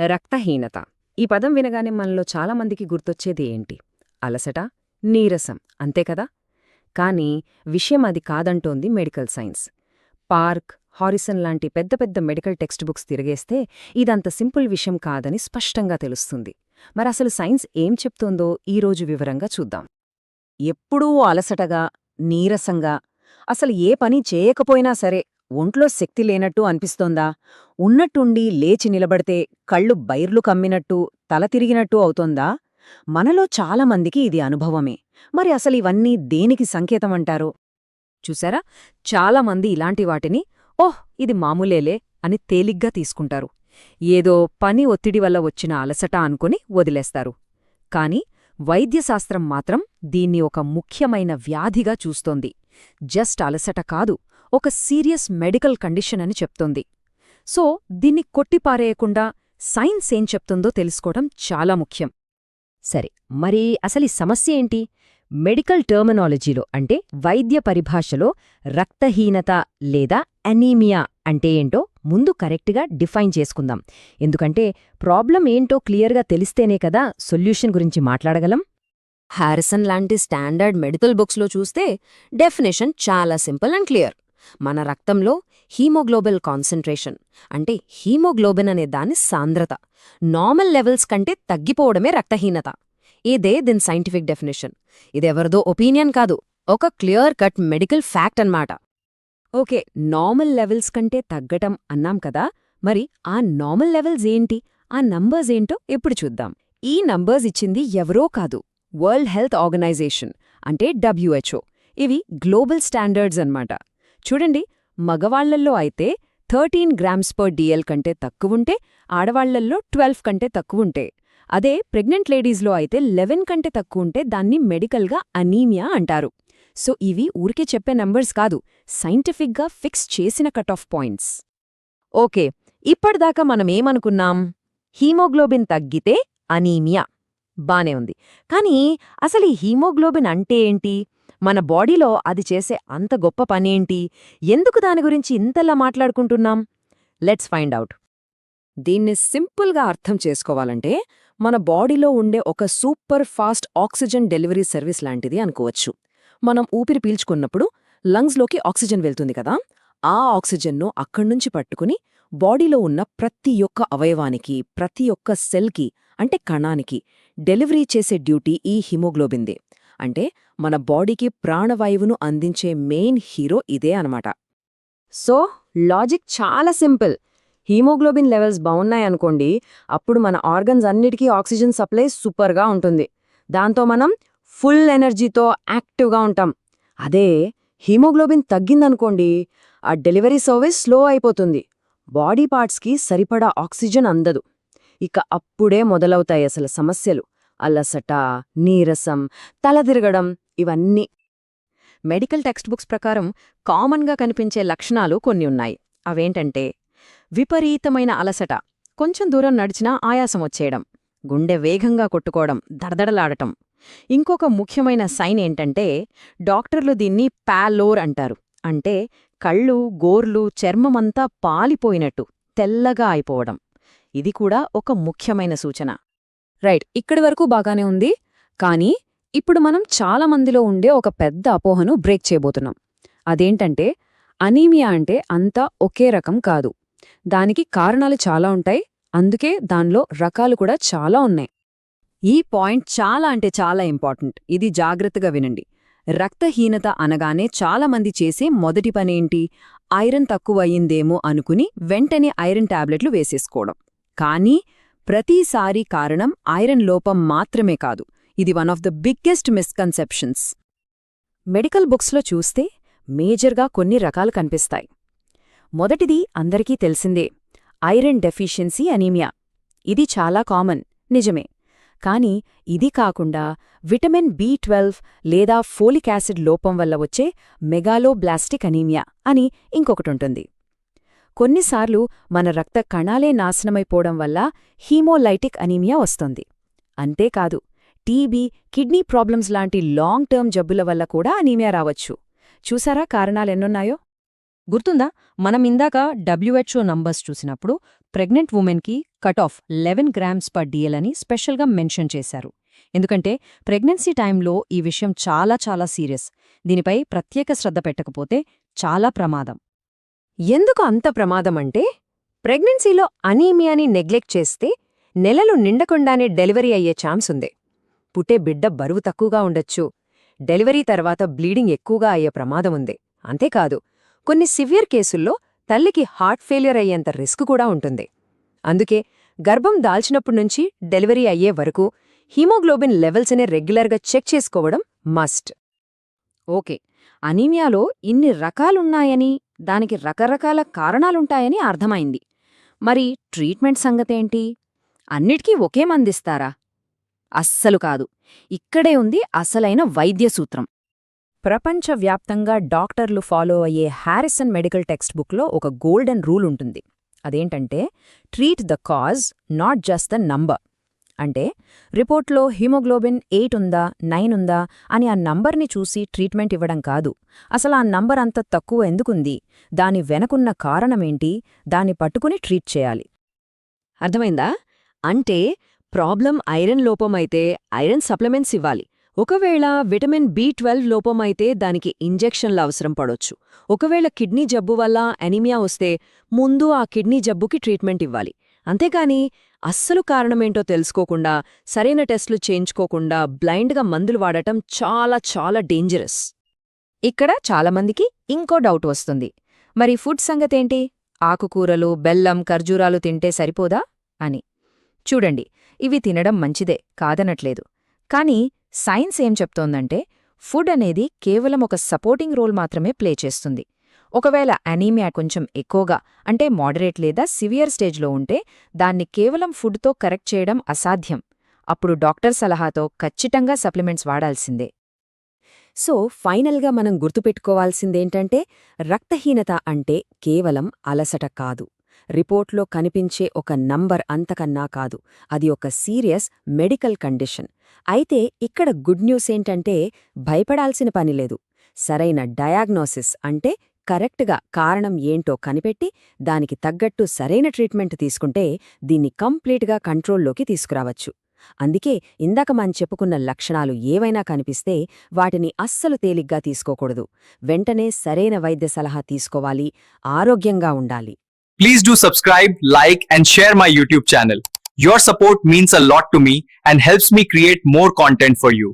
రక్తహీనత. ఈ పదం వినగానే మనలో చాలామందికి గుర్తొచ్చేది ఏంటి? అలసట నీరసం అంతే కదా? కానీ విషయం అది కాదంటోంది మెడికల్ సైన్స్. పార్క్ హారిసన్ లాంటి పెద్ద పెద్ద మెడికల్ టెక్స్ట్ బుక్స్ తిరిగేస్తే ఇదంత సింపుల్ విషయం కాదని స్పష్టంగా తెలుస్తుంది. మరసలు సైన్స్ ఏం చెప్తోందో ఈరోజు వివరంగా చూద్దాం. ఎప్పుడూ అలసటగా నీరసంగా అసలు ఏ పని చేయకపోయినా సరే ఒంట్లో శక్తి లేనట్టు అనిపిస్తోందా? ఉన్నట్టుండి లేచి నిలబడితే కళ్ళు బైర్లు కమ్మినట్టు తల తిరిగినట్టు అవుతోందా? మనలో చాలామందికి ఇది అనుభవమే. మరి అసలు ఇవన్నీ దేనికి సంకేతమంటారు చూసారా చాలామంది ఇలాంటి వాటిని ఓహ్ ఇది మామూలేలే అని తేలిగ్గా తీసుకుంటారు. ఏదో పని ఒత్తిడి వల్ల వచ్చిన అలసట అనుకుని వదిలేస్తారు. కాని వైద్యశాస్త్రం మాత్రం దీన్ని ఒక ముఖ్యమైన వ్యాధిగా చూస్తోంది. జస్ట్ అలసట కాదు ఒక సీరియస్ మెడికల్ కండిషన్ అని చెప్తోంది. సో దీన్ని కొట్టిపారేయకుండా సైన్స్ ఏం చెప్తుందో తెలుసుకోవడం చాలా ముఖ్యం. సరే మరి అసలు ఈ సమస్య ఏంటి? మెడికల్ టర్మినాలజీలో అంటే వైద్య పరిభాషలో రక్తహీనత లేదా అనీమియా అంటే ఏంటో ముందు కరెక్ట్గా డిఫైన్ చేసుకుందాం. ఎందుకంటే ప్రాబ్లం ఏంటో క్లియర్గా తెలిస్తేనే కదా సొల్యూషన్ గురించి మాట్లాడగలం? హారిసన్ లాంటి స్టాండర్డ్ మెడికల్ బుక్స్లో చూస్తే డెఫినేషన్ చాలా సింపుల్ అండ్ క్లియర్. మన రక్తంలో హీమోగ్లోబల్ కాన్సంట్రేషన్ అంటే హీమోగ్లోబిన్ అనే దాని సాంద్రత నార్మల్ లెవెల్స్ కంటే తగ్గిపోవడమే రక్తహీనత. ఇదే దీని సైంటిఫిక్ డెఫినేషన్. ఇదెవరిదో ఒపీనియన్ కాదు ఒక క్లియర్ కట్ మెడికల్ ఫ్యాక్ట్ అన్నమాట. ఓకే నార్మల్ లెవెల్స్ కంటే తగ్గటం అన్నాం కదా మరి ఆ నార్మల్ లెవెల్స్ ఏంటి ఆ నంబర్స్ ఏంటో ఇప్పుడు చూద్దాం. ఈ నంబర్స్ ఇచ్చింది ఎవరో కాదు వరల్డ్ హెల్త్ ఆర్గనైజేషన్ అంటే డబ్ల్యూహెచ్ఓ ఇవి గ్లోబల్ స్టాండర్డ్స్ అన్నమాట. చూడండి మగవాళ్ళల్లో అయితే థర్టీన్ గ్రామ్స్ పర్ డిఎల్ కంటే తక్కువుంటే ఆడవాళ్ళల్లో ట్వెల్వ్ కంటే తక్కువుంటే. అదే ప్రెగ్నెంట్ లేడీస్లో అయితే లెవెన్ కంటే తక్కువుంటే దాన్ని మెడికల్గా అనీమియా అంటారు. సో ఇవి ఊరికే చెప్పే నంబర్స్ కాదు సైంటిఫిక్గా ఫిక్స్ చేసిన కట్ ఆఫ్ పాయింట్స్. ఓకే ఇప్పటిదాకా మనమేమనుకున్నాం? హీమోగ్లోబిన్ తగ్గితే అనీమియా. బానే ఉంది. కానీ అసలు ఈ హీమోగ్లోబిన్ అంటే ఏంటి? మన బాడీలో అది చేసే అంత గొప్ప పనేంటి ఎందుకు దాని గురించి ఇంతలా మాట్లాడుకుంటున్నాం? లెట్స్ ఫైండ్ అవుట్ దీన్ని సింపుల్గా అర్థం చేసుకోవాలంటే మన బాడీలో ఉండే ఒక super fast oxygen delivery service లాంటిది అనుకోవచ్చు. మనం ఊపిరి పీల్చుకున్నప్పుడు లంగ్స్లోకి ఆక్సిజన్ వెళ్తుంది కదా? ఆ ఆక్సిజన్ను అక్కడ్నుంచి పట్టుకుని బాడీలో ఉన్న ప్రతి ఒక్క అవయవానికి ప్రతి ఒక్క సెల్కి అంటే కణానికి. డెలివరీ చేసే డ్యూటీ ఈ హిమోగ్లోబిన్దే. అంటే మన బాడీకి ప్రాణవాయువును అందించే మెయిన్ హీరో ఇదే అనమాట సో లాజిక్ చాలా సింపుల్. హీమోగ్లోబిన్ లెవెల్స్ బాగున్నాయనుకోండి అప్పుడు మన ఆర్గన్స్ అన్నిటికీ ఆక్సిజన్ సప్లై సూపర్గా ఉంటుంది. దాంతో మనం ఫుల్ ఎనర్జీతో యాక్టివ్గా ఉంటాం. అదే హీమోగ్లోబిన్ తగ్గిందనుకోండి ఆ డెలివరీ సర్వీస్ స్లో అయిపోతుంది. బాడీ పార్ట్స్కి సరిపడా ఆక్సిజన్ అందదు. ఇక అప్పుడే మొదలవుతాయి అసలు సమస్యలు. అలసట నీరసం తలదిరగడం ఇవన్నీ. మెడికల్ టెక్స్ట్ బుక్స్ ప్రకారం కామన్గా కనిపించే లక్షణాలు కొన్ని ఉన్నాయి. అవేంటంటే విపరీతమైన అలసట కొంచెం దూరం నడిచినా ఆయాసం వచ్చేయడం గుండె వేగంగా కొట్టుకోవడం దడదడలాడటం. ఇంకొక ముఖ్యమైన సైన్ ఏంటంటే డాక్టర్లు దీన్ని పాలోర్ అంటారు. అంటే కళ్ళు గోర్లు చర్మమంతా పాలిపోయినట్టు తెల్లగా అయిపోవడం. ఇది కూడా ఒక ముఖ్యమైన సూచన. రైట్ ఇక్కడి వరకు బాగానే ఉంది. కానీ ఇప్పుడు మనం చాలా మందిలో ఉండే ఒక పెద్ద అపోహను బ్రేక్ చేయబోతున్నాం. అదేంటంటే అనీమియా అంటే అంతా ఒకే రకం కాదు. దానికి కారణాలు చాలా ఉంటాయి. అందుకే దానిలో రకాలు కూడా చాలా ఉన్నాయి. ఈ పాయింట్ చాలా అంటే చాలా ఇంపార్టెంట్. ఇది జాగ్రత్తగా వినండి. రక్తహీనత అనగానే చాలామంది చేసే మొదటి పనేంటి? ఐరన్ తక్కువయ్యిందేమో అనుకుని వెంటనే ఐరన్ టాబ్లెట్లు వేసేసుకోవడం. కానీ ప్రతిసారీ కారణం ఐరన్ లోపం మాత్రమే కాదు. ఇది one of the biggest misconceptions. Medical బుక్స్లో చూస్తే మేజర్గా కొన్ని రకాలు కనిపిస్తాయి. మొదటిది అందరికీ తెలిసిందే ఐరన్ డెఫిషియన్సీ అనీమియా. ఇది చాలా కామన్ నిజమే. కాని ఇది కాకుండా విటమిన్ బి ట్వెల్వ్ లేదా ఫోలిక్ యాసిడ్ లోపం వల్ల వచ్చే మెగాలోబ్లాస్టిక్ అనీమియా అని ఇంకొకటుంటుంది కొన్నిసార్లు మన రక్త కణాలే నాశనమైపోవడం వల్ల హీమోలైటిక్ అనీమియా వస్తుంది. అంతేకాదు టీబీ కిడ్నీ ప్రాబ్లమ్స్ లాంటి లాంగ్ టర్మ్ జబ్బుల వల్ల కూడా అనీమియా రావచ్చు. చూసారా కారణాలెన్నున్నాయో గుర్తుందా? మనం ఇందాక డబ్ల్యూహెచ్ఓ నంబర్స్ చూసినప్పుడు ప్రెగ్నెంట్ ఉమెన్కి cut off eleven grams per dL అని స్పెషల్గా మెన్షన్ చేశారు. ఎందుకంటే ప్రెగ్నెన్సీ టైంలో ఈ విషయం చాలా చాలా సీరియస్. దీనిపై ప్రత్యేక శ్రద్ధ పెట్టకపోతే చాలా ప్రమాదం. ఎందుకు అంత ప్రమాదమంటే ప్రెగ్నెన్సీలో అనీమియాని నెగ్లెక్ట్ చేస్తే నెలలు నిండకుండానే డెలివరీ అయ్యే ఛాన్స్ ఉంది. పుట్టే బిడ్డ బరువు తక్కువగా ఉండొచ్చు. డెలివరీ తర్వాత బ్లీడింగ్ ఎక్కువగా అయ్యే ప్రమాదం ఉంది. అంతేకాదు కొన్ని సివియర్ కేసుల్లో తల్లికి హార్ట్ ఫెయిల్యూర్ అయ్యేంత రిస్క్ కూడా ఉంటుంది. అందుకే గర్భం దాల్చినప్పుడునుంచి డెలివరీ అయ్యే వరకు హీమోగ్లోబిన్ లెవెల్స్ని రెగ్యులర్గా చెక్ చేసుకోవడం మస్ట్. ఓకే అనీమియాలో ఇన్ని రకాలున్నాయని దానికి రకరకాల కారణాలుంటాయని అర్థమైంది. మరి ట్రీట్మెంట్ సంగతేంటి? అన్నిటికీ ఒకే మందిస్తారా? అస్సలు కాదు. ఇక్కడే ఉంది అసలైన వైద్య సూత్రం. ప్రపంచవ్యాప్తంగా డాక్టర్లు ఫాలో అయ్యే హ్యారిసన్ మెడికల్ టెక్స్ట్ బుక్లో ఒక గోల్డెన్ రూల్ ఉంటుంది. అదేంటంటే treat the cause not just the number. అంటే రిపోర్ట్లో హిమోగ్లోబిన్ ఎయిట్ ఉందా నైన్ ఉందా అని ఆ నంబర్ని చూసి ట్రీట్మెంట్ ఇవ్వడం కాదు. అసలు ఆ నంబర్ అంత తక్కువ ఎందుకుంది? దాని వెనకున్న కారణమేంటి? దాన్ని పట్టుకుని ట్రీట్ చేయాలి. అర్థమైందా? అంటే ప్రాబ్లం ఐరన్ లోపమైతే ఐరన్ సప్లిమెంట్స్ ఇవ్వాలి. ఒకవేళ విటమిన్ బి ట్వెల్వ్ లోపమైతే దానికి ఇంజెక్షన్ల అవసరం పడొచ్చు. ఒకవేళ కిడ్నీ జబ్బు వల్ల ఎనీమియా వస్తే ముందు ఆ కిడ్నీ జబ్బుకి ట్రీట్మెంట్ ఇవ్వాలి. అంతేకాని అస్సలు కారణమేంటో తెలుసుకోకుండా సరైన టెస్టులు చేయించుకోకుండా బ్లైండ్గా మందులు వాడటం చాలా చాలా డేంజరస్. ఇక్కడ చాలామందికి ఇంకో డౌట్ వస్తుంది. మరి ఫుడ్ సంగతేంటి? ఆకుకూరలు బెల్లం ఖర్జూరాలు తింటే సరిపోదా? అని. చూడండి ఇవి తినడం మంచిదే కాదనట్లేదు. కానీ సైన్స్ ఏం చెప్తోందంటే ఫుడ్ అనేది కేవలం ఒక సపోర్టింగ్ రోల్ మాత్రమే ప్లే చేస్తుంది. ఒకవేళ అనీమియా కొంచెం ఎక్కువగా అంటే మోడరేట్ లేదా సివియర్ స్టేజ్లో ఉంటే దాన్ని కేవలం ఫుడ్తో కరెక్ట్ చేయడం అసాధ్యం. అప్పుడు డాక్టర్ సలహాతో ఖచ్చితంగా సప్లిమెంట్స్ వాడాల్సిందే. సో ఫైనల్గా మనం గుర్తుపెట్టుకోవాల్సిందేంటంటే రక్తహీనత అంటే కేవలం అలసట కాదు. రిపోర్ట్లో కనిపించే ఒక నంబర్ అంతకన్నా కాదు. అది ఒక సీరియస్ మెడికల్ కండిషన్. అయితే ఇక్కడ గుడ్ న్యూస్ ఏంటంటే భయపడాల్సిన పనిలేదు సరైన డయాగ్నోసిస్ అంటే కరెక్ట్గా కారణం ఏంటో కనిపెట్టి దానికి తగ్గట్టు సరైన ట్రీట్మెంట్ తీసుకుంటే దీన్ని కంప్లీట్గా కంట్రోల్లోకి తీసుకురావచ్చు. అందుకే ఇందాక మనం చెప్పుకున్న లక్షణాలు ఏవైనా కనిపిస్తే వాటిని అస్సలు తేలిగ్గా తీసుకోకూడదు. వెంటనే సరైన వైద్య సలహా తీసుకోవాలి ఆరోగ్యంగా ఉండాలి. Please do subscribe like and share my YouTube channel your support means a lot to me and helps me create more content for you